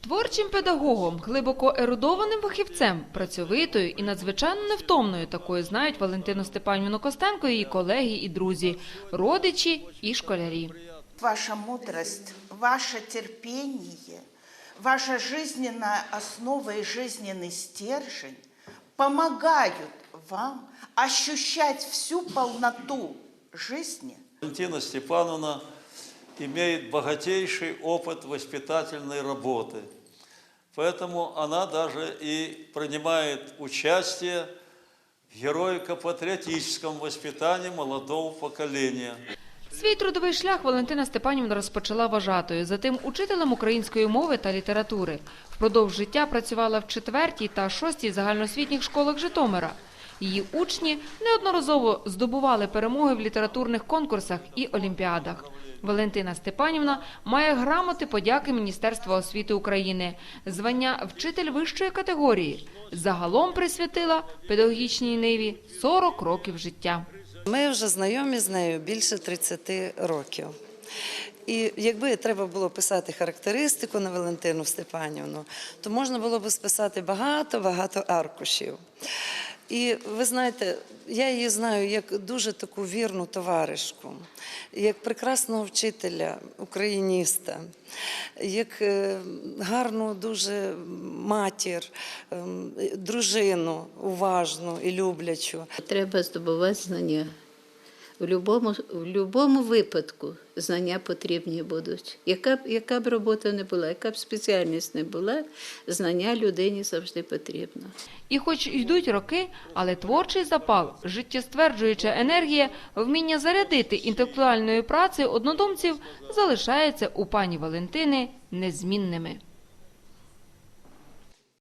Творчим педагогом, глибоко ерудованим фахівцем, працьовитою і надзвичайно невтомною такою знають Валентину Степанівну Костенко, її колеги і друзі, родичі і школярі. Ваша мудрость, ваше терпение, ваша жизненная основа и жизненный стержень помогают вам ощущать всю полноту жизни Валентина Степановна имеет богатейший опыт воспитательной работы. Поэтому она даже и принимает участие в героико-патриотическом воспитании молодого поколения. Свій трудовий шлях Валентина Степанівна розпочала вважатою, затим учителем української мови та літератури. Впродовж життя працювала в четвертій та шостій загальноосвітніх школах Житомира. Її учні неодноразово здобували перемоги в літературних конкурсах і олімпіадах. Валентина Степанівна має грамоти подяки Міністерства освіти України, звання вчитель вищої категорії. Загалом присвятила педагогічній ниві 40 років життя. Ми вже знайомі з нею більше 30 років. І якби треба було писати характеристику на Валентину Степанівну, то можна було б списати багато-багато аркушів. І ви знаєте, я її знаю як дуже таку вірну товаришку, як прекрасного вчителя, україніста, як е, гарну дуже матір, ем, дружину уважну і люблячу. Треба здобувати знання. В будь-якому в будь-якому випадку знання потрібні будуть. Яка б, яка б робота не була, яка б спеціальність не була, знання людині завжди потрібно. І хоч йдуть роки, але творчий запал, життєстверджуюча енергія, вміння зарядити інтелектуальною працею однодумців залишається у пані Валентини незмінними.